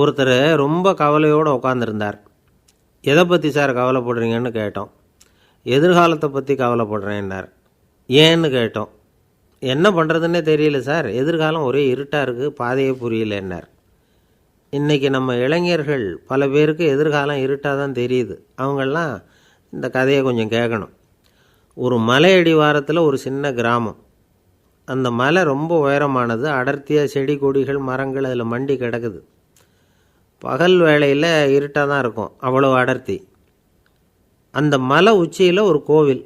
ஒருத்தர் ரொம்ப கவலையோடு உட்காந்துருந்தார் எதை பற்றி சார் கவலைப்படுறீங்கன்னு கேட்டோம். எதிர்காலத்தை பற்றி கவலைப்படுறேன்னார். ஏன்னு கேட்டோம். என்ன பண்ணுறதுன்னே தெரியல சார். எதிர்காலம் ஒரே இருட்டாக இருக்குது பாதையே புரியலன்னார். இன்றைக்கி நம்ம இளைஞர்கள் பல பேருக்கு எதிர்காலம் இருட்டாக தான் தெரியுது. அவங்கெல்லாம் இந்த கதையை கொஞ்சம் கேட்கணும் ஒரு மலை அடிவாரத்தில் ஒரு சின்ன கிராமம். அந்த மலை ரொம்ப உயரமானது. அடர்த்தியாக செடி கொடிகள் மரங்கள் அதில் மண்டி கிடக்குது. பகல் வேளையில் இருட்டாக தான் இருக்கும் அவ்வளோ அடர்த்தி. அந்த மலை உச்சியில் ஒரு கோவில்.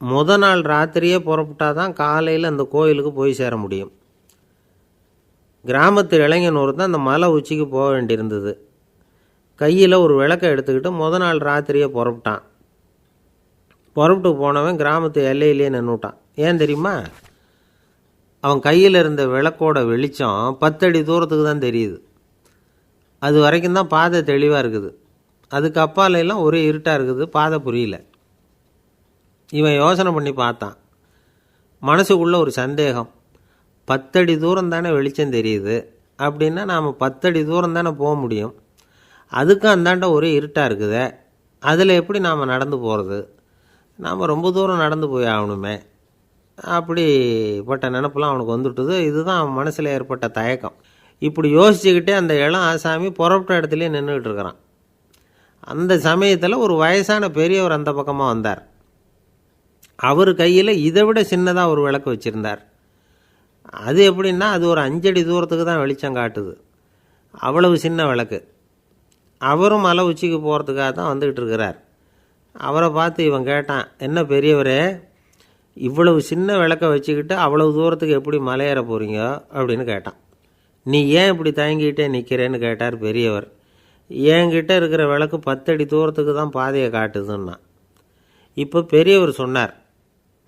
முத நாள் ராத்திரியே புறப்பட்டால் தான் காலையில் அந்த கோயிலுக்கு போய் சேர முடியும். கிராமத்து இளைஞன் ஒருத்தன் அந்த மலை உச்சிக்கு போக வேண்டியிருந்தது. கையில் ஒரு விளக்கை எடுத்துக்கிட்டு முத நாள் ராத்திரியே புறப்பட்டான். புறப்பட்டு போனவன் கிராமத்து எல்லையிலேயே நின்றுட்டான் ஏன் தெரியுமா? அவன் கையில் இருந்த விளக்கோட வெளிச்சம் பத்தடி தூரத்துக்கு தான் தெரியுது. அது வரைக்கும் தான் பாதை தெளிவாக இருக்குது. அதுக்கு அப்பாலையெல்லாம் ஒரே இருட்டாக இருக்குது. பாதை புரியல. இவன் யோசனை பண்ணி பார்த்தான். மனசுக்குள்ளே ஒரு சந்தேகம். பத்தடி தூரம் தானே வெளிச்சம் தெரியுது. அப்படின்னா நாம் பத்தடி தூரம் தானே போக முடியும். அதுக்கும் அந்தாண்ட ஒரே இருட்டாக இருக்குது. அதில் எப்படி நாம் நடந்து போகிறது நாம் ரொம்ப தூரம் நடந்து போய் ஆகணுமே. அப்படிப்பட்ட நினப்பெல்லாம் அவனுக்கு வந்துட்டுது. இதுதான் அவன் மனசில் ஏற்பட்ட தயக்கம். இப்படி யோசிச்சுக்கிட்டே அந்த இளம் ஆசாமி புறப்பட்ட இடத்துலையே நின்றுக்கிட்டு இருக்கிறான். அந்த சமயத்தில் ஒரு வயசான பெரியவர் அந்த பக்கமாக வந்தார். அவர் கையில் இதை விட சின்னதாக ஒரு விளக்கு வச்சுருந்தார். அது எப்படின்னா அது ஒரு அஞ்சடி தூரத்துக்கு தான் வெளிச்சம் காட்டுது. அவ்வளவு சின்ன விளக்கு. அவரும் மலை உச்சிக்கு போகிறதுக்காக தான் வந்துக்கிட்டு இருக்கிறார். அவரை பார்த்து இவன் கேட்டான் என்ன பெரியவரே இவ்வளவு சின்ன விளக்கை வச்சுக்கிட்டு அவ்வளவு தூரத்துக்கு எப்படி மலையேற போகிறீங்க அப்படின்னு கேட்டான். நீ ஏன் இப்படி தயங்கிட்டே நிற்கிறேன்னு கேட்டார் பெரியவர். என்கிட்ட இருக்கிற விளக்கு பத்தடி தூரத்துக்கு தான் பாதையை காட்டுதுன்னா. இப்போ பெரியவர் சொன்னார்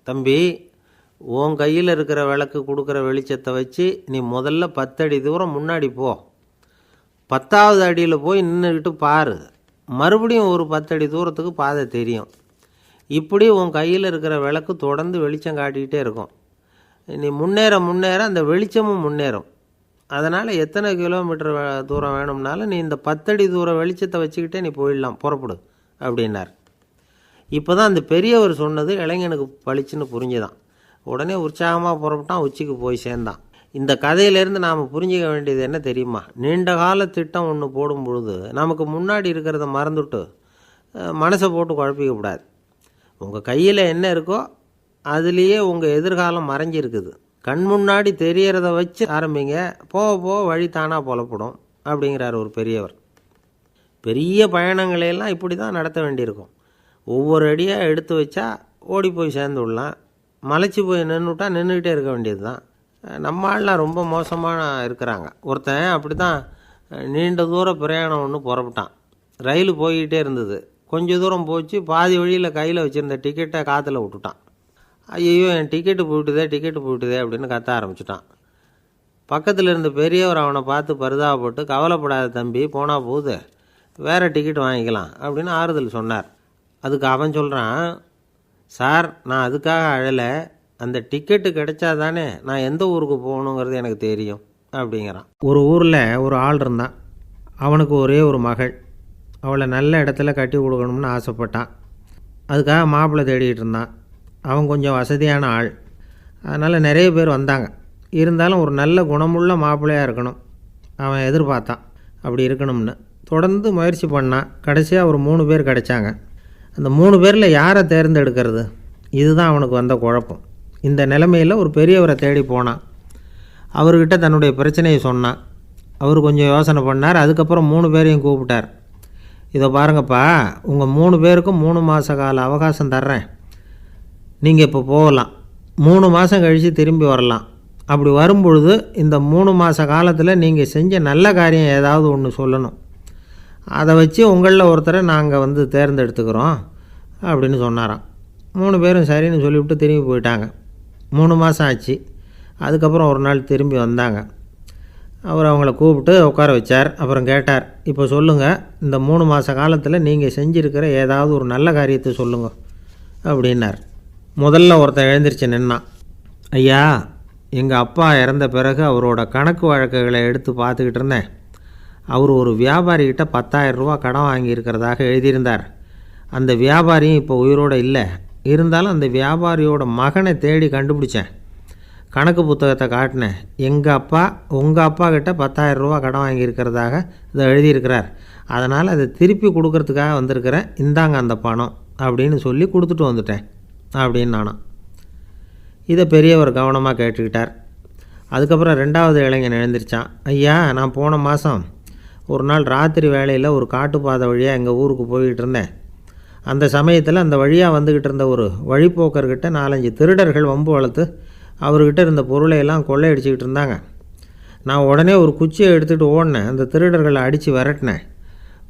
தம்பி உன் கையில் இருக்கிற விளக்கு கொடுக்குற வெளிச்சத்தை வச்சு நீ முதல்ல பத்தடி தூரம் முன்னாடி போ. பத்தாவது அடியில் போய் நின்றுக்கிட்டு பாரு. மறுபடியும் ஒரு பத்தடி தூரத்துக்கு பாதை தெரியும். இப்படி உன் கையில் இருக்கிற விளக்கு தொடர்ந்து வெளிச்சம் காட்டிக்கிட்டே இருக்கும். நீ முன்னேற முன்னேற அந்த வெளிச்சமும் முன்னேறும். அதனால் எத்தனை கிலோமீட்டர் வே- தூரம் வேணும்னாலும் நீ இந்த பத்தடி தூரம் வெளிச்சத்தை வச்சுக்கிட்டே நீ போயிடலாம் புறப்படு அப்படின்னார். இப்போ தான் அந்த பெரியவர் சொன்னது இளைஞனுக்கு பளிச்சுன்னு புரிஞ்சுதான். உடனே உற்சாகமாக புறப்பட்டான் உச்சிக்கு போய் சேர்ந்தான். இந்த கதையிலேருந்து நாம் புரிஞ்சுக்க வேண்டியது என்ன தெரியுமா? நீண்ட கால திட்டம் ஒன்று போடும் பொழுது நமக்கு முன்னாடி இருக்கிறத மறந்துட்டு மனசை போட்டு குழப்பிக்க கூடாது. உங்கள் கையில் என்ன இருக்கோ அதுலேயே உங்கள் எதிர்காலம் மறைஞ்சிருக்குது. கண் முன்னாடி தெரியறத வச்சு ஆரம்பிங்க. போக போக வழி தானாக புலப்படும் அப்படிங்கிறார் ஒரு பெரியவர். பெரிய பயணங்களையெல்லாம் இப்படி தான் நடத்த வேண்டியிருக்கும். ஒவ்வொரு அடியாக எடுத்து வச்சா ஓடி போய் சேர்ந்து விடலாம் மலைச்சி போய் நின்றுட்டா நின்றுக்கிட்டே இருக்க வேண்டியது தான் நம்ம ஆள்லாம் ரொம்ப மோசமாக இருக்கிறாங்க. ஒருத்தன் அப்படி தான் நீண்ட தூர பிரயாணம் ஒன்று புறப்பட்டான். ரயில் போய்கிட்டே இருந்தது. கொஞ்ச தூரம் போச்சு பாதி வழியில் கையில் வச்சுருந்த டிக்கெட்டை காற்றுல விட்டுட்டான். ஐயோ என் டிக்கெட்டு போயிட்டுதே டிக்கெட்டு போயிட்டுதே அப்படின்னு கத்த ஆரம்பிச்சிட்டான். பக்கத்தில் இருந்த பெரியவர் அவனை பார்த்து பரிதாபப்பட்டு கவலைப்படாத தம்பி போனால் போகுது. வேறு டிக்கெட் வாங்கிக்கலாம். அப்படின்னு ஆறுதல் சொன்னார். அதுக்கு அவன் சொல்கிறான் சார் நான் அதுக்காக அழலை. அந்த டிக்கெட்டு கிடைச்சா தானே நான் எந்த ஊருக்கு போகணுங்கிறது எனக்கு தெரியும் அப்படிங்கிறான். ஒரு ஊரில் ஒரு ஆள் இருந்தான். அவனுக்கு ஒரே ஒரு மகள். அவளை நல்ல இடத்துல கட்டி கொடுக்கணும்னு ஆசைப்பட்டான். அதுக்காக மாப்பிள்ளை தேடிகிட்டு இருந்தான். அவன் கொஞ்சம் வசதியான ஆள். அதனால் நிறைய பேர் வந்தாங்க. இருந்தாலும் ஒரு நல்ல குணமுள்ள மாப்பிள்ளையாக இருக்கணும். அவன் எதிர்பார்த்தான். அப்படி இருக்கணும்னு. தொடர்ந்து முயற்சி பண்ணான் கடைசியாக ஒரு மூணு பேர் கிடைச்சாங்க. அந்த மூணு பேரில் யாரை தேர்ந்தெடுக்கிறது? இதுதான் அவனுக்கு வந்த குழப்பம். இந்த நிலைமையில் ஒரு பெரியவரை தேடி போனான் அவர்கிட்ட தன்னுடைய பிரச்சனையை சொன்னான் அவர் கொஞ்சம் யோசனை பண்ணார். அதுக்கப்புறம் மூணு பேரையும் கூப்பிட்டார். இதை பாருங்கப்பா உங்கள் மூணு பேருக்கும் மூணு மாத கால அவகாசம் தர்றேன். நீங்கள் இப்போ போகலாம். மூணு மாதம் கழித்து திரும்பி வரலாம். அப்படி வரும்பொழுது இந்த மூணு மாத காலத்தில் நீங்கள் செஞ்ச நல்ல காரியம் ஏதாவது ஒன்று சொல்லணும். அதை வச்சு உங்களில் ஒருத்தரை நாங்கள் வந்து தேர்ந்தெடுத்துக்கிறோம் அப்படின்னு சொன்னாராம். மூணு பேரும் சரின்னு சொல்லிவிட்டு திரும்பி போயிட்டாங்க. மூணு மாதம் ஆச்சு. அதுக்கப்புறம் ஒரு நாள் திரும்பி வந்தாங்க. அவர் அவங்கள கூப்பிட்டு உட்கார வச்சார். அப்புறம் கேட்டார் இப்போ சொல்லுங்கள் இந்த மூணு மாத காலத்தில் நீங்கள் செஞ்சுருக்கிற ஏதாவது ஒரு நல்ல காரியத்தை சொல்லுங்கள் அப்படின்னார். முதல்ல ஒருத்தன் எழுந்திருச்சு நின்னான் ஐயா எங்கள் அப்பா இறந்த பிறகு அவரோட கணக்கு வழக்குகளை எடுத்து பார்த்துக்கிட்டு இருந்தேன். அவர் ஒரு வியாபாரிகிட்ட பத்தாயிரம் ரூபா கடன் வாங்கியிருக்கிறதாக எழுதியிருந்தார். அந்த வியாபாரியும் இப்போ உயிரோடு இல்லை. இருந்தாலும் அந்த வியாபாரியோட மகனை தேடி கண்டுபிடிச்சேன். கணக்கு புத்தகத்தை காட்டினேன். எங்கள் அப்பா உங்கள் அப்பா கிட்ட பத்தாயிரம் ரூபா கடன் வாங்கியிருக்கிறதாக இதை எழுதியிருக்கிறார். அதனால் அதை திருப்பி கொடுக்கறதுக்காக வந்திருக்கிறேன். இந்தாங்க அந்த பணம் அப்படின்னு சொல்லி கொடுத்துட்டு வந்துட்டேன். அப்படின்னு நானும். இதை பெரியவர் கவனமாக கேட்டுக்கிட்டார். அதுக்கப்புறம் ரெண்டாவது இளைஞன் எழுந்திருச்சான். ஐயா நான் போன மாதம் ஒரு நாள் ராத்திரி வேலையில் ஒரு காட்டுப்பாதை வழியாக எங்கள் ஊருக்கு போய்கிட்டு இருந்தேன். அந்த சமயத்தில் அந்த வழியாக வந்துக்கிட்டு இருந்த ஒரு வழிப்போக்கர்கிட்ட நாலஞ்சு திருடர்கள் வம்பு வளர்த்து அவர்கிட்ட இருந்த பொருளை எல்லாம் கொள்ளையடிச்சிக்கிட்டு இருந்தாங்க. நான் உடனே ஒரு குச்சியை எடுத்துகிட்டு ஓடினேன். அந்த திருடர்களை அடித்து விரட்டினேன்.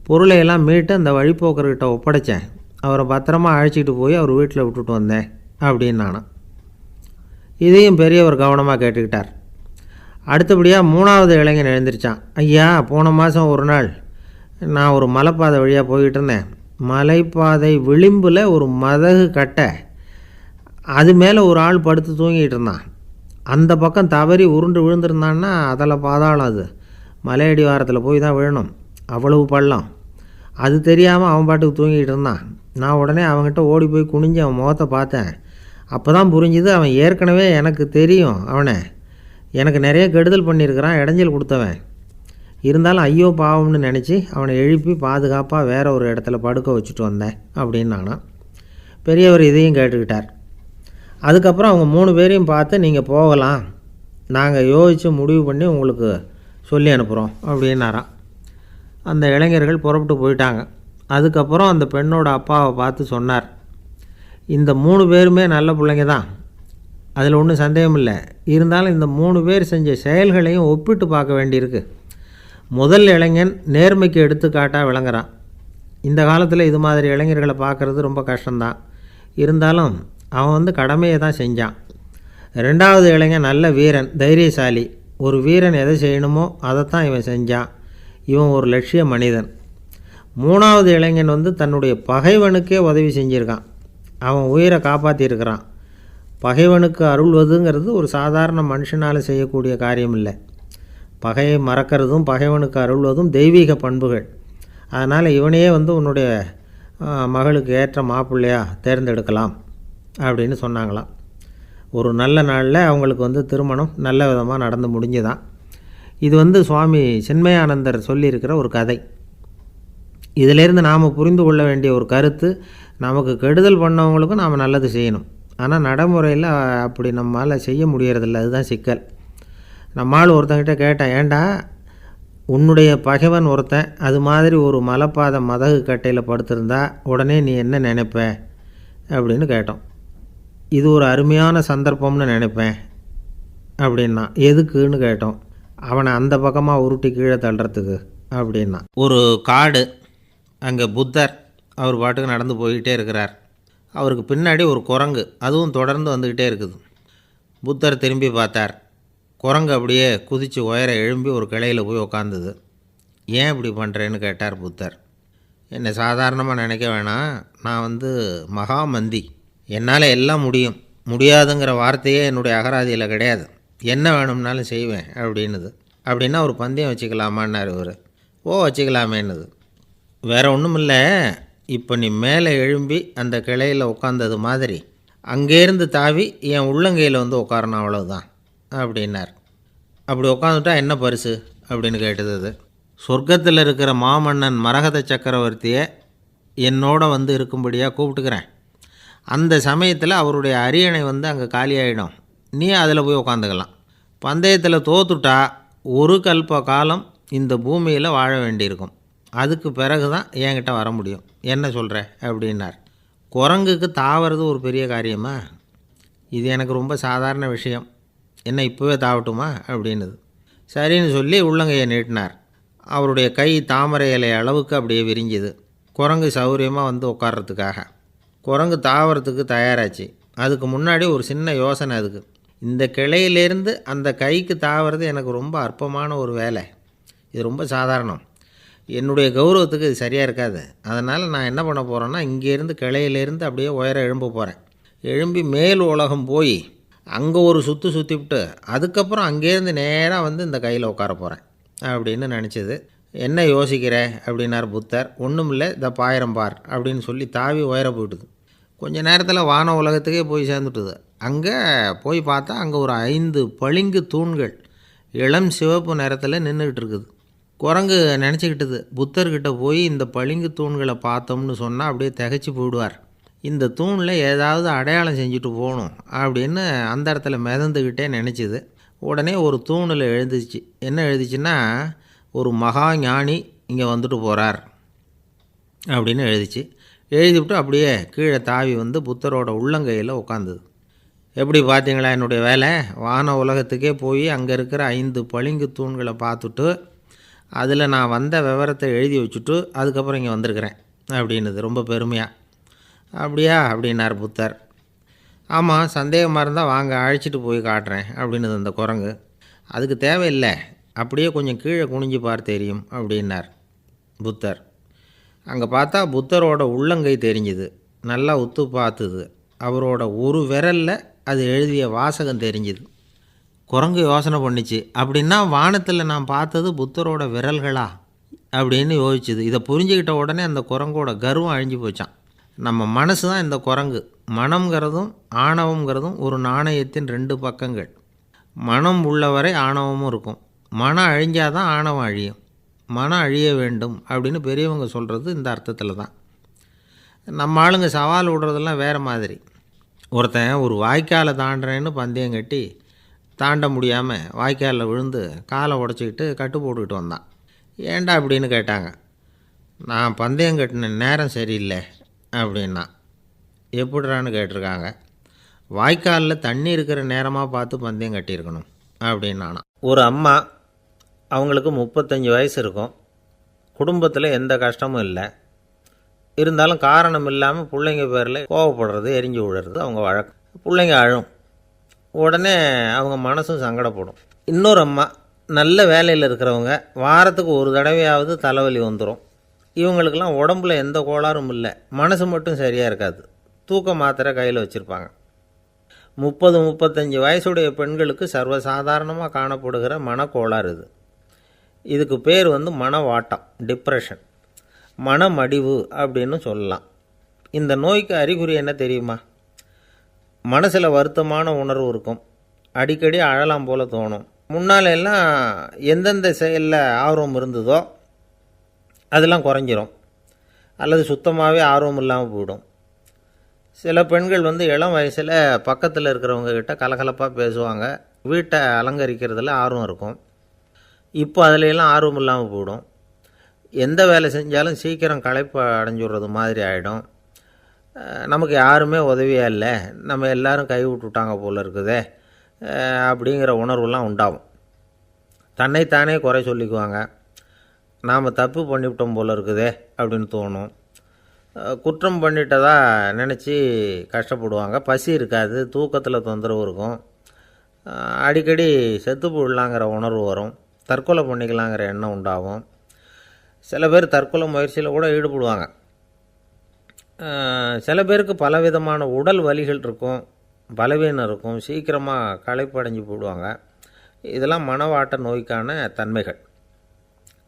பொருளையெல்லாம் மீட்டு அந்த வழிபோக்கர்கிட்ட ஒப்படைச்சேன். அவரை பத்திரமா அழைச்சிட்டு போய் அவர் வீட்டில் விட்டுட்டு வந்தேன் அப்படின்னு நானும் இதையும் பெரியவர் கவனமாக கேட்டுக்கிட்டார். அடுத்தபடியாக மூணாவது இளைஞன் எழுந்திருச்சான். ஐயா போன மாதம் ஒரு நாள் நான் ஒரு மலைப்பாதை வழியாக போய்கிட்டு இருந்தேன். மலைப்பாதை விளிம்பில் ஒரு மதகு கட்டை அது மேலே ஒரு ஆள் படுத்து தூங்கிட்டு இருந்தான். அந்த பக்கம் தவறி உருண்டு விழுந்திருந்தான்னா அதில் பாதாளம் அது. மலையடி வாரத்தில் போய் தான் விழணும். அவ்வளவு பள்ளம். அது தெரியாமல் அவன் பாட்டுக்கு தூங்கிட்டு இருந்தான். நான் உடனே அவன்கிட்ட ஓடி போய் குனிஞ்சு அவன் முகத்தை பார்த்தேன். அப்போ தான் புரிஞ்சுது அவன் ஏற்கனவே எனக்கு தெரியும் அவனை. எனக்கு நிறைய கெடுதல் பண்ணியிருக்கிறான் இடைஞ்சல் கொடுத்தவன். இருந்தாலும் ஐயோ பாவம்னு நினச்சி அவனை எழுப்பி பாதுகாப்பாக வேற ஒரு இடத்துல படுக்க வச்சுட்டு வந்தேன் அப்படின்னு நானும் பெரியவர் இதையும் கேட்டுக்கிட்டார். அதுக்கப்புறம் அவங்க மூணு பேரையும் பார்த்து நீங்கள் போகலாம். நாங்கள் யோசித்து முடிவு பண்ணி உங்களுக்கு சொல்லி அனுப்புகிறோம் அப்படின்னாராம். அந்த இளைஞர்கள் புறப்பட்டு போயிட்டாங்க. அதுக்கப்புறம் அந்த பெண்ணோட அப்பாவை பார்த்து சொன்னார். இந்த மூணு பேருமே நல்ல பிள்ளைங்க தான் அதில் ஒன்றும் சந்தேகம் இல்லை இருந்தாலும் இந்த மூணு பேர் செஞ்ச செயல்களையும் ஒப்பிட்டு பார்க்க வேண்டியிருக்கு. முதல் இளைஞன் நேர்மைக்கு எடுத்துக்காட்டாக விளங்குறான். இந்த காலத்தில் இது மாதிரி இளைஞர்களை பார்க்குறது ரொம்ப கஷ்டம்தான். இருந்தாலும் அவன் வந்து கடமையை தான் செஞ்சான். ரெண்டாவது இளைஞன் நல்ல வீரன் தைரியசாலி. ஒரு வீரன் எதை செய்யணுமோ அதைத்தான் இவன் செஞ்சான். இவன் ஒரு லட்சிய மனிதன். மூணாவது இளைஞன் வந்து தன்னுடைய பகைவனுக்கே உதவி செஞ்சுருக்கான். அவன் உயிரை காப்பாற்றியிருக்கிறான் பகைவனுக்கு அருள்வதுங்கிறது ஒரு சாதாரண மனுஷனால் செய்யக்கூடிய காரியம் இல்லை பகையை மறக்கிறதும் பகைவனுக்கு அருள்வதும் தெய்வீக பண்புகள். அதனால் இவனையே வந்து உன்னுடைய மகளுக்கு ஏற்ற மாப்பிள்ளையாக தேர்ந்தெடுக்கலாம் அப்படின்னு சொன்னாங்களாம். ஒரு நல்ல நாளில் அவங்களுக்கு வந்து திருமணம் நல்ல விதமாக நடந்து முடிஞ்சுதான். இது வந்து சுவாமி சின்மயானந்தர் சொல்லியிருக்கிற ஒரு கதை. இதிலேருந்து நாம் புரிந்து கொள்ள வேண்டிய ஒரு கருத்து நமக்கு கெடுதல் பண்ணவங்களுக்கும் நாம் நல்லது செய்யணும். ஆனால் நடைமுறையில் அப்படி நம்மால் செய்ய முடியறதில்ல. அதுதான் சிக்கல். நம்மால் ஒருத்தங்கிட்ட கேட்டேன் ஏண்டா உன்னுடைய பகைவன் ஒருத்தன் அது மாதிரி ஒரு மலைப்பாதை மதகு கட்டையில் படுத்திருந்தா உடனே நீ என்ன நினைப்ப? அப்படின்னு கேட்டோம். இது ஒரு அருமையான சந்தர்ப்பம்னு நினைப்பேன் அப்படின்னா எதுக்குன்னு? கேட்டோம். அவனை அந்த பக்கமாக உருட்டி கீழே தள்ளுறதுக்கு அப்படின்னா. ஒரு காடு அங்கே புத்தர் அவர் பாட்டுக்கு நடந்து போய்கிட்டே இருக்கிறார். அவருக்கு பின்னாடி ஒரு குரங்கு அதுவும் தொடர்ந்து வந்துக்கிட்டே இருக்குது. புத்தர் திரும்பி பார்த்தார். குரங்கு அப்படியே குதித்து உயர எழும்பி ஒரு கிளையில் போய் உக்காந்தது. ஏன் இப்படி பண்ணுறேன்னு கேட்டார் புத்தர். என்னை சாதாரணமாக நினைக்க வேணாம். நான் வந்து மகாமந்தி. என்னால் எல்லாம் முடியும். முடியாதுங்கிற வார்த்தையே என்னுடைய அகராதியில் கிடையாது. என்ன வேணும்னாலும் செய்வேன் அப்படின்னுது. அப்படின்னா ஒரு பந்தயம் வச்சுக்கலாமான்னார் இவர். ஓ வச்சுக்கலாமேன்னுது. வேற ஒன்றும் இல்லை இப்போ நீ மேலே எழும்பி அந்த கிளையில் உட்காந்தது மாதிரி. அங்கேருந்து தாவி என் உள்ளங்கையில் வந்து உட்காரணும் அவ்வளோதான் அப்படின்னார். அப்படி உட்காந்துட்டா என்ன பரிசு? அப்படின்னு கேட்டது அது. சொர்க்கத்தில் இருக்கிற மாமன்னன் மரகத சக்கரவர்த்தியை என்னோட வந்து இருக்கும்படியாக கூப்பிட்டுக்கிறேன். அந்த சமயத்தில் அவருடைய அரியணை வந்து அங்கே காலியாகிடும் நீ அதில் போய் உட்காந்துக்கலாம் பந்தயத்தில் தோத்துட்டா ஒரு கல்ப காலம் இந்த பூமியில் வாழ வேண்டியிருக்கும். அதுக்கு பிறகு தான் என்கிட்ட வர முடியும். என்ன சொல்கிற அப்படின்னார். குரங்குக்கு தாவறது ஒரு பெரிய காரியமா? இது எனக்கு ரொம்ப சாதாரண விஷயம். என்ன இப்போவே தாவட்டுமா? அப்படின்னுது. சரின்னு சொல்லி உள்ளங்கையை நீட்டினார். அவருடைய கை தாமரை இலை அளவுக்கு அப்படியே விரிஞ்சுது. குரங்கு சௌரியமாக வந்து உட்கார்றதுக்காக. குரங்கு தாவறதுக்கு தயாராச்சு. அதுக்கு முன்னாடி ஒரு சின்ன யோசனை அதுக்கு. இந்த கிளையிலேருந்து அந்த கைக்கு தாவறது எனக்கு ரொம்ப அற்பமான ஒரு வேலை. இது ரொம்ப சாதாரணம். என்னுடைய கௌரவத்துக்கு இது சரியாக இருக்காது. அதனால் நான் என்ன பண்ண போகிறேன்னா இங்கேருந்து கிளையிலேருந்து அப்படியே உயர எழும்ப போகிறேன் எழும்பி மேல் உலகம் போய் அங்கே ஒரு சுற்று சுற்றிவிட்டு அதுக்கப்புறம் அங்கேருந்து நேராக வந்து இந்த கையில் உட்கார போகிறேன் அப்படின்னு நினச்சிது. என்ன யோசிக்கிற? அப்படின்னார் புத்தர். ஒன்றும் இல்லை இந்த பாயிரம் பார் அப்படின்னு சொல்லி தாவி உயர போயிட்டுது. கொஞ்ச நேரத்தில் வான உலகத்துக்கே போய் சேர்ந்துட்டுது. அங்கே போய் பார்த்தா அங்கே ஒரு ஐந்து பளிங்கு தூண்கள் இளம் சிவப்பு நிறத்தில் நின்றுக்கிட்டு இருக்குது. குரங்கு நினச்சிக்கிட்டது. புத்தர்கிட்ட போய் இந்த பளிங்கு தூண்களை பார்த்தோம்னு சொன்னால் அப்படியே திகச்சு போயிடுவார். இந்த தூணில் ஏதாவது அடையாளம் செஞ்சுட்டு போகணும் அப்படின்னு அந்த இடத்துல மிதந்துக்கிட்டே நினச்சிது. உடனே ஒரு தூணில் எழுந்துச்சு. என்ன எழுதிச்சுன்னா ஒரு மகா ஞானி இங்கே வந்துட்டு போகிறார் அப்படின்னு எழுதிச்சு. எழுதிவிட்டு அப்படியே கீழே தாவி வந்து புத்தரோட உள்ளங்கையில் உட்காந்துது எப்படி பார்த்தீங்களா என்னுடைய வேலை? வான உலகத்துக்கே போய் அங்கே இருக்கிற ஐந்து பளிங்கு தூண்களை பார்த்துட்டு அதில் நான் வந்த விவரத்தை எழுதி வச்சுட்டு அதுக்கப்புறம் இங்கே வந்திருக்கிறேன் அப்படின்னுது ரொம்ப பெருமையாக அப்படியா? அப்படின்னார் புத்தர். ஆமாம் சந்தேகமாக இருந்தால் வாங்க அழைச்சிட்டு போய் காட்டுறேன் அப்படின்னுது அந்த குரங்கு. அதுக்கு தேவையில்லை அப்படியே கொஞ்சம் கீழே குனிஞ்சு பார் தெரியும் அப்படின்னார் புத்தர். அங்கே பார்த்தா புத்தரோட உள்ளங்கை தெரிஞ்சுது நல்லா உத்து பார்த்துது. அவரோட ஒரு விரலில் அது எழுதிய வாசகம் தெரிஞ்சுது. குரங்கு யோசனை பண்ணிச்சு. அப்படின்னா வானத்தில் நான் பார்த்தது புத்தரோட விரல்களா? அப்படின்னு யோசிச்சுது. இதை புரிஞ்சுக்கிட்ட உடனே அந்த குரங்கோட கர்வம் அழிஞ்சு போச்சான் நம்ம மனசு தான் இந்த குரங்கு. மனம்ங்கிறதும் ஆணவங்கிறதும் ஒரு நாணயத்தின் ரெண்டு பக்கங்கள். மனம் உள்ளவரை ஆணவமும் இருக்கும். மனம் அழிஞ்சாதான் ஆணவம் அழியும். மனம் அழிய வேண்டும் அப்படின்னு பெரியவங்க சொல்கிறது இந்த அர்த்தத்தில் தான். நம்ம ஆளுங்க சவால் விடுறதெல்லாம் வேறு மாதிரி. ஒருத்தன் ஒரு வாய்க்காலை தாண்டுறேன்னு பந்தயம் கட்டி தாண்ட முடியாமல் வாய்க்காலில் விழுந்து காலை உடச்சிக்கிட்டு கட்டு போட்டுக்கிட்டு வந்தான். ஏண்டா அப்படின்னு கேட்டாங்க. நான் பந்தயம் கட்டின நேரம் சரியில்லை அப்படின்னா. எப்படிறான்னு கேட்டிருக்காங்க. வாய்க்காலில் தண்ணி இருக்கிற நேரமாக பார்த்து பந்தயம் கட்டியிருக்கணும் அப்படின்னானா ஒரு அம்மா அவங்களுக்கு முப்பத்தஞ்சு வயசு இருக்கும். குடும்பத்தில் எந்த கஷ்டமும் இல்லை. இருந்தாலும் காரணம் இல்லாமல் பிள்ளைங்க பேரில் கோவப்படுறது எரிஞ்சு விழுறது அவங்க வழக்கம். பிள்ளைங்க அழும். உடனே அவங்க மனசும் சங்கடப்படும். இன்னொரு அம்மா நல்ல வேலையில் இருக்கிறவங்க வாரத்துக்கு ஒரு தடவையாவது தலைவலி வந்துடும் இவங்களுக்கெல்லாம் உடம்புல எந்த கோளாறும் இல்லை. மனசு மட்டும் சரியாக இருக்காது. தூக்க மாத்திரை கையில் வச்சுருப்பாங்க. முப்பது முப்பத்தஞ்சு வயசுடைய பெண்களுக்கு சர்வசாதாரணமாக காணப்படுகிற மனக்கோளாறு இது. இதுக்கு பேர் வந்து மனவாட்டம் டிப்ரெஷன் மனமடிவு அப்படின்னு சொல்லலாம். இந்த நோய்க்கு அறிகுறி என்ன தெரியுமா? மனசில் வருத்தமான உணர்வு இருக்கும். அடிக்கடி அழலாம் போல் தோணும். முன்னால் எல்லாம் எந்தெந்த செயலில் ஆர்வம் இருந்ததோ அதெல்லாம் குறைஞ்சிரும். அல்லது சுத்தமாகவே ஆர்வம் இல்லாமல் போயிடும். சில பெண்கள் வந்து இளம் வயசில் பக்கத்தில் இருக்கிறவங்க கிட்ட கலகலப்பாக பேசுவாங்க. வீட்டை அலங்கரிக்கிறதுல ஆர்வம் இருக்கும். இப்போ அதிலெல்லாம் ஆர்வம் இல்லாமல் போயிடும். எந்த வேலை செஞ்சாலும் சீக்கிரம் களைப்பு அடைஞ்சுடுறது மாதிரி ஆகிடும் நமக்கு யாருமே உதவியாக இல்லை. நம்ம எல்லாரும் கை விட்டுட்டாங்க போல இருக்குதே. அப்படிங்கிற உணர்வுலாம் உண்டாகும். தன்னைத்தானே குறை சொல்லிக்குவாங்க. நாம் தப்பு பண்ணிவிட்டோம் போல் இருக்குதே அப்படின்னு தோணும். குற்றம் பண்ணிட்டதா நினச்சி கஷ்டப்படுவாங்க. பசி இருக்காது தூக்கத்தில் தொந்தரவு இருக்கும். அடிக்கடி செத்து போடலாங்கிற உணர்வு வரும். தற்கொலை பண்ணிக்கலாங்கிற எண்ணம் உண்டாகும். சில பேர் தற்கொலை முயற்சியில் கூட ஈடுபடுவாங்க. சில பேருக்கு பலவிதமான உடல் வலிகள் இருக்கும் பலவீனம் இருக்கும் சீக்கிரமாக களைப்படைஞ்சு போடுவாங்க. இதெல்லாம் மனவாட்ட நோய்க்கான தன்மைகள்.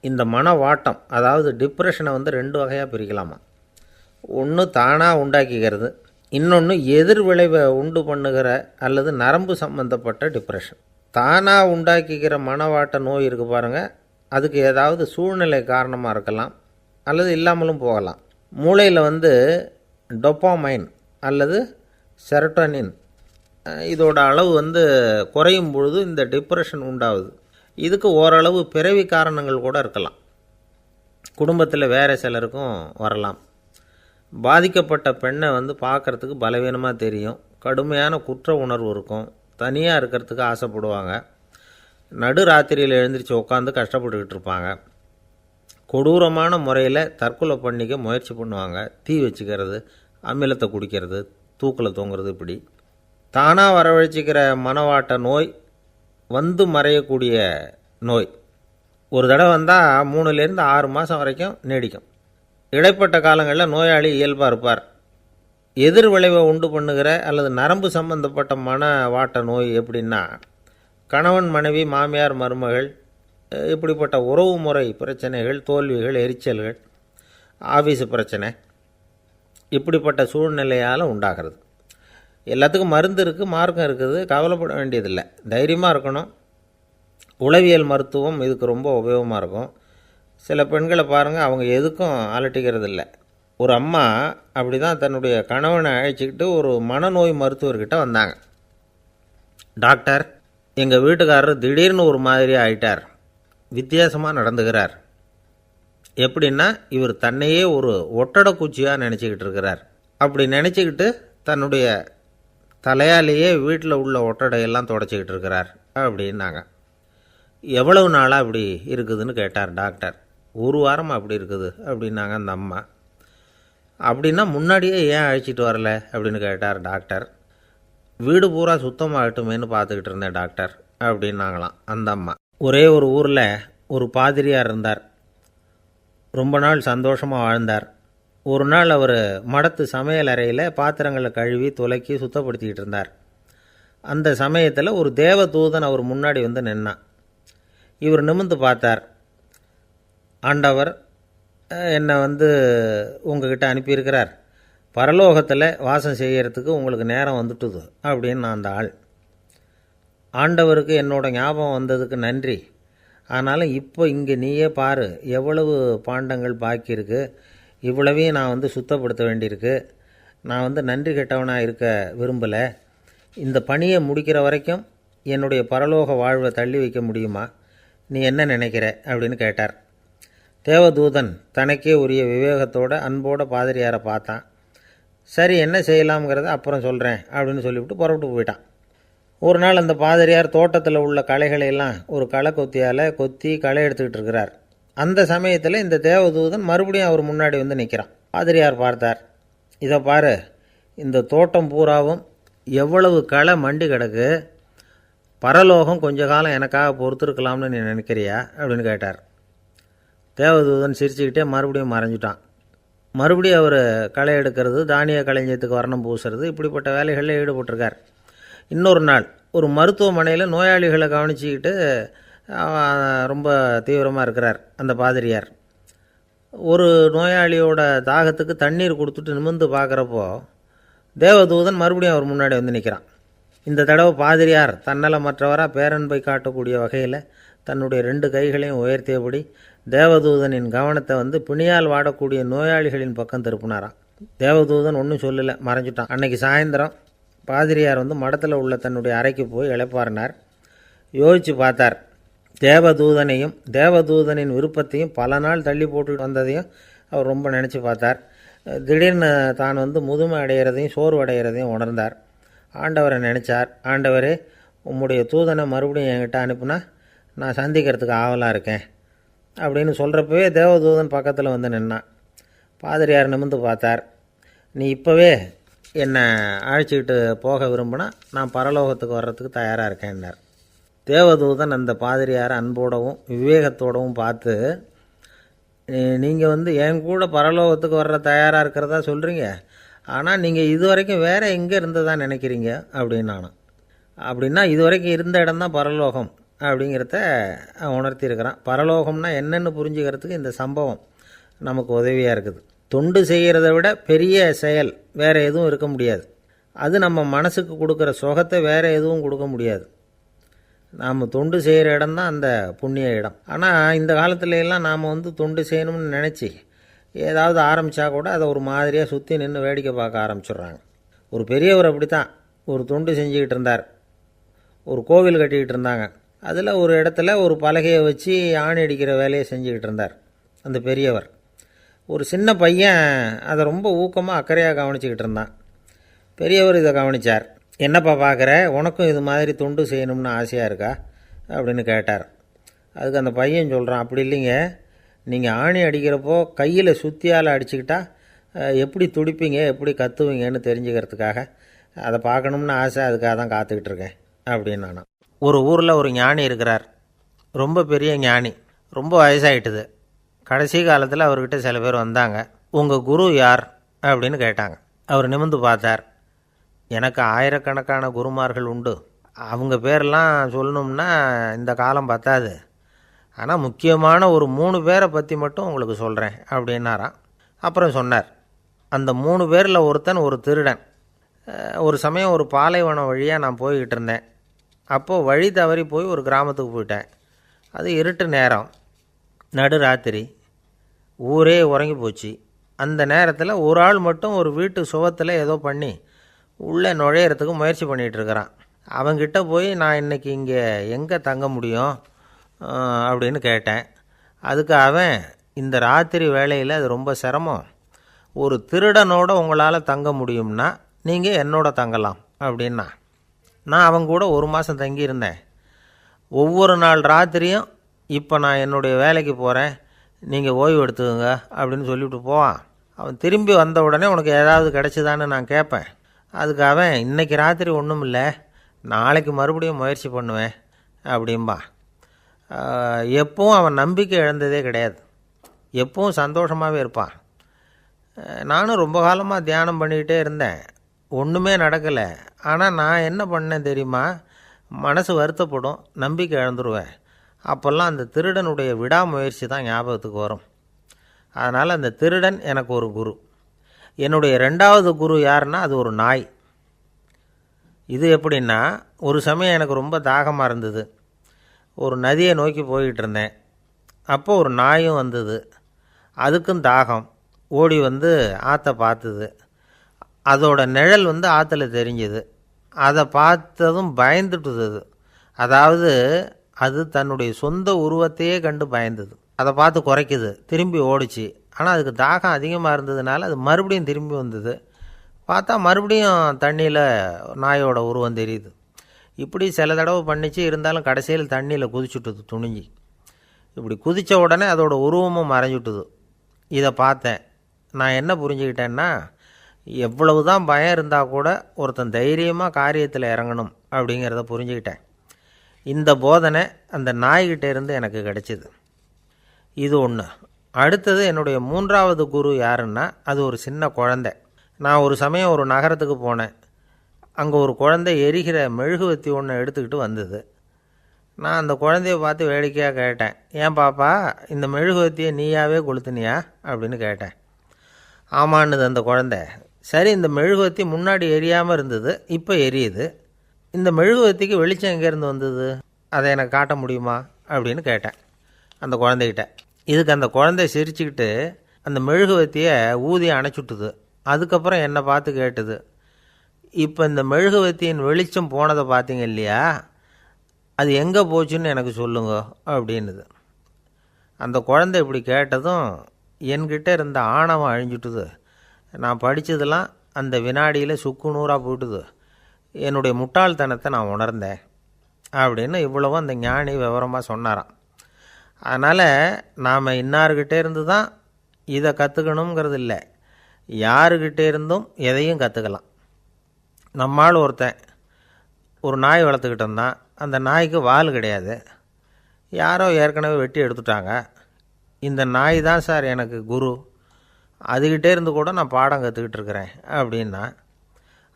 இந்த மனவாட்டம் அதாவது டிப்ரெஷனை வந்து ரெண்டு வகையாக பிரிக்கலாமா? ஒன்று தானாக உண்டாக்கிக்கிறது இன்னொன்று எதிர் விளைவை உண்டு பண்ணுகிற அல்லது நரம்பு சம்பந்தப்பட்ட டிப்ரெஷன் தானாக உண்டாக்கிக்கிற மனவாட்ட நோய் இருக்குது பாருங்கள் அதுக்கு ஏதாவது சூழ்நிலை காரணமாக இருக்கலாம் அல்லது இல்லாமலும் போகலாம். மூளையில் வந்து டொப்பாமைன் அல்லது செரட்டோனின் இதோட அளவு வந்து குறையும் பொழுது இந்த டிப்ரெஷன் உண்டாகுது. இதுக்கு ஓரளவு பிறவி காரணங்கள் கூட இருக்கலாம். குடும்பத்தில் வேறு சிலருக்கும் வரலாம். பாதிக்கப்பட்ட பெண்ணை வந்து பார்க்குறதுக்கு பலவீனமாக தெரியும். கடுமையான குற்ற உணர்வு இருக்கும். தனியாக இருக்கிறதுக்கு ஆசைப்படுவாங்க. நடு ராத்திரியில் எழுந்திரிச்சு உட்காந்து கஷ்டப்பட்டுக்கிட்டு இருப்பாங்க. கொடூரமான முறையில் தற்கொலை பண்ணிக்க முயற்சி பண்ணுவாங்க. தீ வச்சுக்கிறது அமிலத்தை குடிக்கிறது தூக்கில் தூங்குறது இப்படி. தானாக வரவழைச்சிக்கிற மனவாட்ட நோய் வந்து மறையக்கூடிய நோய். ஒரு தடவை வந்தால் மூணுலேருந்து ஆறு மாதம் வரைக்கும் நீடிக்கும். இடைப்பட்ட காலங்களில் நோயாளி இயல்பாக இருப்பார். எதிர் விளைவை உண்டு பண்ணுகிற அல்லது நரம்பு சம்பந்தப்பட்ட மன வாட்ட நோய் எப்படின்னா கணவன் மனைவி மாமியார் மருமகள் இப்படிப்பட்ட உறவு முறை பிரச்சனைகள் தோல்விகள் எரிச்சல்கள் ஆஃபீஸு பிரச்சனை இப்படிப்பட்ட சூழ்நிலையால் உண்டாகிறது. எல்லாத்துக்கும் மருந்து இருக்குது மார்க்கம் இருக்குது கவலைப்பட வேண்டியதில்லை. தைரியமாக இருக்கணும். உளவியல் மருத்துவம் இதுக்கு ரொம்ப உபயோகமாக இருக்கும். சில பெண்களை பாருங்கள் அவங்க எதுக்கும் அலட்டிக்கிறது இல்லை. ஒரு அம்மா அப்படி தான் தன்னுடைய கணவனை அழைச்சிக்கிட்டு ஒரு மனநோய் மருத்துவர்கிட்ட வந்தாங்க. டாக்டர் எங்கள் வீட்டுக்காரர் திடீர்னு ஒரு மாதிரி ஆயிட்டார். வித்தியாசமாக நடந்துக்கிறார் எப்படின்னா இவர் தன்னையே ஒரு ஒட்டடை குச்சியாக நினச்சிக்கிட்டு இருக்கிறார். அப்படி நினச்சிக்கிட்டு தன்னுடைய தலையாலேயே வீட்டில் உள்ள ஒட்டடையெல்லாம் தொடச்சிக்கிட்டு இருக்கிறார் அப்படின்னாங்க. எவ்வளவு நாளாக அப்படி இருக்குதுன்னு கேட்டார் டாக்டர். ஒரு வாரமாக அப்படி இருக்குது அப்படின்னாங்க அந்த அம்மா. அப்படின்னா முன்னாடியே ஏன் அழைச்சிட்டு வரல அப்படின்னு கேட்டார் டாக்டர். வீடு பூரா சுத்தமாகட்டுமேனு பார்த்துக்கிட்டு இருந்தேன் டாக்டர் அப்படின்னாங்களாம் அந்த அம்மா. ஒரே ஒரு ஊரில் ஒரு பாதிரியார் இருந்தார். ரொம்ப நாள் சந்தோஷமாக வாழ்ந்தார். ஒரு நாள் அவர் மடத்து சமையல் அறையில் பாத்திரங்களை கழுவி துலக்கி சுத்தப்படுத்திக்கிட்டு இருந்தார். அந்த சமயத்தில் ஒரு தேவதூதன் அவர் முன்னாடி வந்து நின்னான். இவர் நிமிர்ந்து பார்த்தார். ஆண்டவர் என்னை வந்து உங்ககிட்ட அனுப்பியிருக்கிறார். பரலோகத்தில் வாசம் செய்கிறதுக்கு உங்களுக்கு நேரம் வந்துட்டுது அப்படின்னு நான் அந்த ஆள் ஆண்டவருக்கு என்னோட ஞாபகம் வந்ததுக்கு நன்றி. ஆனாலும் இப்போ இங்கே நீயே பாரு எவ்வளவு பாண்டங்கள் பாக்கி இருக்கு. இவ்வளவையும் நான் வந்து சுத்தப்படுத்த வேண்டியிருக்கு. நான் வந்து நன்றி கெட்டவனாக இருக்க விரும்பலை. இந்த பணியை முடிக்கிற வரைக்கும் என்னுடைய பரலோக வாழ்வை தள்ளி வைக்க முடியுமா? நீ என்ன நினைக்கிற? அப்படின்னு கேட்டார். தேவதூதன் தனக்கே உரிய விவேகத்தோட அன்போட பாதிரியாரை பார்த்தான். சரி என்ன செய்யலாம்ங்கிறத அப்புறம் சொல்கிறேன் அப்படின்னு சொல்லிவிட்டு புறப்பட்டு போயிட்டான். ஒரு நாள் அந்த பாதிரியார் தோட்டத்தில் உள்ள களைகளை எல்லாம் ஒரு களை கொத்தியால் கொத்தி களை எடுத்துக்கிட்டு இருக்கிறார். அந்த சமயத்தில் இந்த தேவதூதன் மறுபடியும் அவர் முன்னாடி வந்து நிற்கிறான் பாதிரியார் பார்த்தார் இதை பாரு இந்த தோட்டம் பூராவும் எவ்வளவு களை மண்டி கிடக்கு பரலோகம் கொஞ்ச காலம் எனக்காக பொறுத்திருக்கலாம்னு நீ நினைக்கிறியா? அப்படின்னு கேட்டார். தேவதூதன் சிரிச்சுக்கிட்டே மறுபடியும் மறைஞ்சிட்டான். மறுபடியும் அவர் களை எடுக்கிறது தானிய களஞ்சியத்துக்கு வர்ணம் பூசுறது இப்படிப்பட்ட வேலைகளில் ஈடுபட்டிருக்கார். இன்னொரு நாள். ஒரு மருத்துவமனையில் நோயாளிகளை கவனிச்சிக்கிட்டு ரொம்ப தீவிரமாக இருக்கிறார் அந்த பாதிரியார். ஒரு நோயாளியோட தாகத்துக்கு தண்ணீர் கொடுத்துட்டு நிமிர்ந்து பார்க்குறப்போ தேவதூதன் மறுபடியும் அவர் முன்னாடி வந்து நிற்கிறான் இந்த தடவை பாதிரியார் தன்னலமற்றவராக பேரன்பை காட்டக்கூடிய வகையில் தன்னுடைய ரெண்டு கைகளையும் உயர்த்தியபடி தேவதூதனின் கவனத்தை வந்து பிணியால் வாடக்கூடிய நோயாளிகளின் பக்கம் திருப்பினாராம். தேவதூதன் ஒன்றும் சொல்லலை மறைஞ்சிட்டான். அன்னைக்கு சாயந்தரம் பாதிரியார் வந்து மடத்தில் உள்ள தன்னுடைய அறைக்கு போய் இளைப்பாறினார். யோசித்து பார்த்தார். தேவதூதனையும் தேவதூதனின் விருப்பத்தையும் பல நாள் தள்ளி போட்டு வந்ததையும் அவர் ரொம்ப நினச்சி பார்த்தார். திடீர்னு தான் வந்து முதுமை அடைகிறதையும் சோர்வு அடைகிறதையும் உணர்ந்தார். ஆண்டவரை நினச்சார். ஆண்டவரே உம்முடைய தூதனை மறுபடியும் என்கிட்ட அனுப்புனா நான் சந்திக்கிறதுக்கு ஆவலாக இருக்கேன். அப்படின்னு சொல்கிறப்பவே தேவதூதன் பக்கத்தில் வந்து நின்னான். பாதிரியார் நிமிர்ந்து பார்த்தார். நீ இப்போவே என்னை அழைச்சிக்கிட்டு போக விரும்பினா நான் பரலோகத்துக்கு வர்றதுக்கு தயாராக இருக்கேன்னார் தேவதூதன் அந்த பாதிரியாரை அன்போடவும் விவேகத்தோடவும் பார்த்து நீங்கள் வந்து என் கூட பரலோகத்துக்கு வர்ற தயாராக இருக்கிறதா சொல்கிறீங்க ஆனால் நீங்கள் இது வரைக்கும் வேறு எங்கே இருந்ததா நினைக்கிறீங்க? அப்படின்னு நானும் அப்படின்னா இது வரைக்கும் இருந்த இடம்தான் பரலோகம் அப்படிங்கிறத உணர்த்தியிருக்கிறான். பரலோகம்னா என்னென்னு புரிஞ்சுக்கிறதுக்கு இந்த சம்பவம் நமக்கு உதவியாக இருக்குது. தொண்டு செய்கிறத விட பெரிய செயல் வேறு எதுவும் இருக்க முடியாது. அது நம்ம மனசுக்கு கொடுக்குற சுகத்தை வேறு எதுவும் கொடுக்க முடியாது. நாம் தொண்டு செய்கிற இடம் தான் அந்த புண்ணிய இடம். ஆனால் இந்த காலத்துல எல்லாம் நாம் வந்து தொண்டு செய்யணும்னு நினச்சி ஏதாவது ஆரம்பித்தா கூட அதை ஒரு மாதிரியாக சுற்றி நின்று வேடிக்கை பார்க்க ஆரம்பிச்சிடுறாங்க. ஒரு பெரியவர் அப்படி தான் ஒரு தொண்டு செஞ்சுக்கிட்டு இருந்தார். ஒரு கோவில் கட்டிக்கிட்டு இருந்தாங்க. அதில் ஒரு இடத்துல ஒரு பலகையை வச்சு ஆணி அடிக்கிற வேலையை செஞ்சுக்கிட்டு இருந்தார் அந்த பெரியவர். ஒரு சின்ன பையன் அதை ரொம்ப ஊக்கமாக அக்கறையாக கவனிச்சுக்கிட்டு இருந்தான். பெரியவர் இதை கவனிச்சார். என்னப்பா பார்க்குற உனக்கும் இது மாதிரி தொண்டு செய்யணும்னு ஆசையாக இருக்கா? அப்படின்னு கேட்டார். அதுக்கு அந்த பையன் சொல்கிறான் அப்படி இல்லைங்க. நீங்கள் ஆணி அடிக்கிறப்போ கையில் சுத்தியால் அடிச்சுக்கிட்டா எப்படி துடிப்பீங்க எப்படி கத்துவீங்கன்னு தெரிஞ்சுக்கிறதுக்காக அதை பார்க்கணும்னு ஆசை அதுக்காக தான் காத்துக்கிட்டு இருக்கேன் அப்படின்னு நான் ஒரு ஊரில் ஒரு ஞானி இருக்கிறார். ரொம்ப பெரிய ஞானி. ரொம்ப வயசாயிட்டுது. கடைசி காலத்தில் அவர்கிட்ட சில பேர் வந்தாங்க. உங்கள் குரு யார்? அப்படின்னு கேட்டாங்க. அவர் நிமிர்ந்து பார்த்தார். எனக்கு ஆயிரக்கணக்கான குருமார்கள் உண்டு. அவங்க பேரெல்லாம் சொல்லணும்னா இந்த காலம் பத்தாது. ஆனால் முக்கியமான ஒரு மூணு பேரை பற்றி மட்டும் உங்களுக்கு சொல்கிறேன் அப்படின்னாராம். அப்புறம் சொன்னார். அந்த மூணு பேரில் ஒருத்தன் ஒரு திருடன். ஒரு சமயம் ஒரு பாலைவனம் வழியாக நான் போய்கிட்டு இருந்தேன். அப்போது வழி தவறி போய் ஒரு கிராமத்துக்கு போயிட்டேன். அது இருட்டு நேரம். நடு ராத்திரி ஊரே உறங்கி போச்சு. அந்த நேரத்தில் ஒரு ஆள் மட்டும் ஒரு வீட்டு சுவத்தில் ஏதோ பண்ணி உள்ளே நுழையிறதுக்கு முயற்சி பண்ணிகிட்ருக்கிறான் அவங்கிட்ட போய் நான் இன்னைக்கு இங்கே எங்கே தங்க முடியும் அப்படின்னு கேட்டேன். அதுக்கு அவன் இந்த ராத்திரி வேலையில் அது ரொம்ப சிரமம். ஒரு திருடனோட உங்களால் தங்க முடியும்னா நீங்கள் என்னோட தங்கலாம் அப்படின்னா. நான் அவங்க கூட ஒரு மாதம் தங்கியிருந்தேன். ஒவ்வொரு நாள் ராத்திரியும் இப்போ நான் என்னுடைய வேலைக்கு போகிறேன் நீங்கள் ஓய்வு எடுத்துக்கோங்க அப்படின்னு சொல்லிவிட்டு போவான். அவன் திரும்பி வந்த உடனே உனக்கு ஏதாவது கிடைச்சிதான்னு நான் கேட்பேன். அதுக்கு அவன் இன்னைக்கு ராத்திரி ஒன்றும் இல்லை. நாளைக்கு மறுபடியும் முயற்சி பண்ணுவேன். அப்படிம்பா. எப்பவும் அவன் நம்பிக்கை இழந்ததே கிடையாது. எப்பவும் சந்தோஷமாகவே இருப்பான். நானும் ரொம்ப காலமாக தியானம் பண்ணிக்கிட்டே இருந்தேன். ஒன்றுமே நடக்கலை. ஆனால் நான் என்ன பண்ணேன் தெரியுமா? மனசு வருத்தப்படும் நம்பிக்கை இழந்துருவேன். அப்போல்லாம் அந்த திருடனுடைய விடாமுயற்சி தான் ஞாபகத்துக்கு வரும். அதனால் அந்த திருடன் எனக்கு ஒரு குரு. என்னுடைய ரெண்டாவது குரு யாருன்னா அது ஒரு நாய். இது எப்படின்னா ஒரு சமயம் எனக்கு ரொம்ப தாகமாக இருந்தது. ஒரு நதியை நோக்கி போய்கிட்டு இருந்தேன். அப்போ ஒரு நாயும் வந்தது. அதுக்கும் தாகம். ஓடி வந்து ஆற்றை பார்த்தது. அதோட நிழல் வந்து ஆற்றுல தெரிஞ்சுது. அதை பார்த்ததும் பயந்துட்டுது அதாவது அது தன்னுடைய சொந்த உருவத்தையே கண்டு பயந்தது. அதை பார்த்து குறைக்குது. திரும்பி ஓடிச்சு. ஆனால் அதுக்கு தாகம் அதிகமாக இருந்ததுனால அது மறுபடியும் திரும்பி வந்தது. பார்த்தா மறுபடியும் தண்ணியில் நாயோட உருவம் தெரியுது. இப்படி சில தடவை பண்ணிச்சு. இருந்தாலும் கடைசியில் தண்ணியில் குதிச்சுட்டுது துணிஞ்சி. இப்படி குதித்த உடனே அதோட உருவமும் மறைஞ்சுட்டுது. இதை பார்த்தேன். நான் என்ன புரிஞ்சுக்கிட்டேன்னா எவ்வளவு தான் பயம் இருந்தால் கூட ஒருத்தன் தைரியமாக காரியத்தில் இறங்கணும் அப்படிங்கிறத புரிஞ்சுக்கிட்டேன். இந்த போதனை அந்த நாய்கிட்ட இருந்து எனக்கு கிடைச்சிது. இது ஒன்று அடுத்தது என்னுடைய மூன்றாவது குரு யாருன்னா அது ஒரு சின்ன குழந்தை. நான் ஒரு சமயம் ஒரு நகரத்துக்கு போனேன். அங்கே ஒரு குழந்தை எரிகிற மெழுகுவத்தி ஒன்று எடுத்துக்கிட்டு வந்தது. நான் அந்த குழந்தைய பார்த்து வேடிக்கையாக கேட்டேன். ஏன் பாப்பா இந்த மெழுகுவத்தியை நீயாவே கொளுத்துனியா? அப்படின்னு கேட்டேன். ஆமான்னுது அந்த குழந்தை. சரி இந்த மெழுகுவத்தி முன்னாடி எரியாமல் இருந்தது இப்போ எரியுது. இந்த மெழுகுவத்திக்கு வெளிச்சம் எங்கேருந்து வந்தது? அதை எனக்கு காட்ட முடியுமா? அப்படின்னு கேட்டேன். அந்த குழந்தைகிட்ட. இதுக்கு அந்த குழந்தை சிரிச்சுக்கிட்டு அந்த மெழுகுவத்தியை ஊதி அணைச்சுட்டுது. அதுக்கப்புறம் என்னை பார்த்து கேட்டுது. இப்போ இந்த மெழுகுவத்தியின் வெளிச்சம் போனதை பார்த்தீங்க இல்லையா? அது எங்கே போச்சுன்னு எனக்கு சொல்லுங்க அப்படின்னுது. அந்த குழந்தை இப்படி கேட்டதும் என்கிட்ட இருந்த ஆணவம் அழிஞ்சுட்டுது. நான் படித்ததெல்லாம் அந்த வினாடியில் சுக்கு நூறாக போட்டுது என்னுடைய முட்டாள்தனத்தை நான் உணர்ந்தேன். அப்படின்னு இவ்வளவும் அந்த ஞானி விவரமாக சொன்னாராம். அதனால் நாம் இன்னார்கிட்டே இருந்து தான் இதை கற்றுக்கணுங்கிறது இல்லை. யாருக்கிட்டே இருந்தும் எதையும் கற்றுக்கலாம் நம்மால் ஒருத்தன் ஒரு நாய் வளர்த்துக்கிட்டு இருந்தான். அந்த நாய்க்கு வால் கிடையாது. யாரோ ஏற்கனவே வெட்டி எடுத்துட்டாங்க. இந்த நாய் தான் சார் எனக்கு குரு. அதுக்கிட்டே இருந்து கூட நான் பாடம் கற்றுக்கிட்டு இருக்கிறேன் அப்படின்னா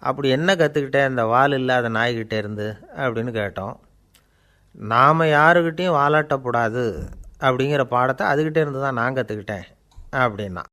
அப்படி என்ன கற்றுக்கிட்டேன் இந்த வால் இல்லாத நாய்கிட்டே இருந்து அப்படின்னு கேட்டோம். நாம் யாருக்கிட்டேயும் வாலாட்டக்கூடாது அப்படிங்கிற பாடத்தை அதுக்கிட்டே இருந்து தான் நான் கற்றுக்கிட்டேன் அப்படின்னா.